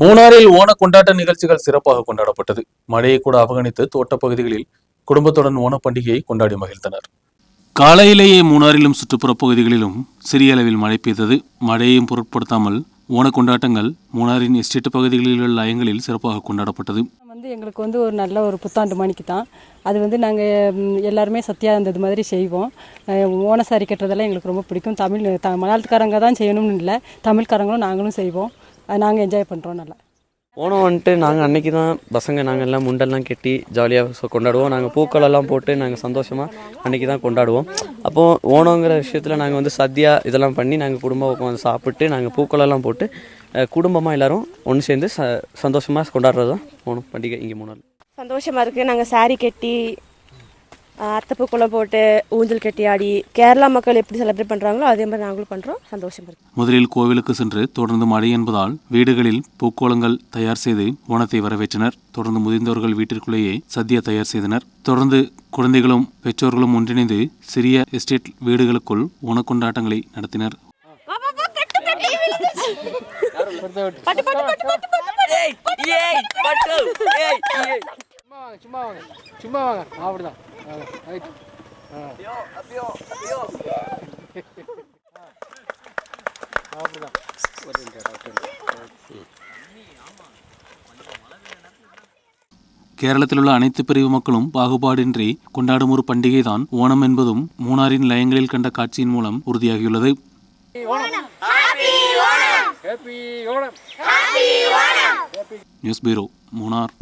மூணாறில் ஓண கொண்டாட்ட நிகழ்ச்சிகள் சிறப்பாக கொண்டாடப்பட்டது. மழையை கூட அவகணித்து தோட்டப் பகுதிகளில் குடும்பத்துடன் ஓணப் பண்டிகையை கொண்டாடி மகிழ்ந்தனர். காலையிலேயே மூணாறிலும் சுற்றுப்புற பகுதிகளிலும் சிறிய அளவில் மழை பெய்தது. மழையையும் பொருட்படுத்தாமல் ஓண கொண்டாட்டங்கள் மூணாறின் எஸ்டேட் பகுதிகளில் உள்ள லயங்களில் சிறப்பாக கொண்டாடப்பட்டது. வந்து எங்களுக்கு வந்து ஒரு நல்ல ஒரு புத்தாண்டு மணிக்கு தான் அது வந்து நாங்கள் எல்லாருமே சத்தியாக இருந்தது மாதிரி செய்வோம். அஹ் ஓணசாரி கட்டுறதெல்லாம் எங்களுக்கு ரொம்ப பிடிக்கும். தமிழ் த மலையாளத்துக்காரங்க தான் செய்யணும்னு இல்லை. தமிழ்காரங்களும் நாங்களும் செய்வோம். அது நாங்கள் என்ஜாய் பண்ணுறோம் நல்லா. ஓணம் வந்துட்டு நாங்கள் அன்னைக்கு தான் பசங்க நாங்கள் எல்லாம் முண்டெல்லாம் கட்டி ஜாலியாக கொண்டாடுவோம். நாங்கள் பூக்களெல்லாம் போட்டு நாங்கள் சந்தோஷமாக அன்னைக்கு தான் கொண்டாடுவோம். அப்போது ஓணங்கிற விஷயத்தில் நாங்கள் வந்து சத்யா இதெல்லாம் பண்ணி நாங்கள் குடும்பம் உட்காந்து சாப்பிட்டு நாங்கள் பூக்களெல்லாம் போட்டு குடும்பமாக எல்லாரும் ஒன்று சேர்ந்து ச சந்தோஷமாக கொண்டாடுறது தான் ஓணம் பண்டிகை இங்கே மூணு நாள் சந்தோஷமாக இருக்குது நாங்கள் saree கட்டி அத்தைப்பூக்குளம் போட்டு ஊஞ்சல் கட்டி ஆடி கேரளா மக்கள் எப்படி செலிப்ரேட் பண்ணுறாங்களோ அதே மாதிரி நாங்களும் பண்ணுறோம் இருக்குது முதலில் கோவிலுக்கு சென்று தொடர்ந்து மழை என்பதால் வீடுகளில் பூக்கோளங்கள் தயார் செய்து ஓணத்தை வரவேற்றனர். தொடர்ந்து முதிர்ந்தவர்கள் வீட்டிற்குள்ளேயே சத்யா தயார் செய்தனர். தொடர்ந்து குழந்தைகளும் பெற்றோர்களும் ஒன்றிணைந்து சிறிய எஸ்டேட் வீடுகளுக்குள் ஓணக்கொண்டாட்டங்களை நடத்தினர். சும்மா வாங்க சும்மா வாங்க. சும்மா வாங்க அப்படிதான் ரைட் அப்படிதான் கேரளத்தில் உள்ள அனைத்து பிரிவு மக்களும் பாகுபாடின்றி கொண்டாடும் ஒரு பண்டிகைதான் ஓணம் என்பதும் மூணாரின் லயங்களில் கண்ட காட்சியின் மூலம் உறுதியாகியுள்ளது. News bureau Munnar.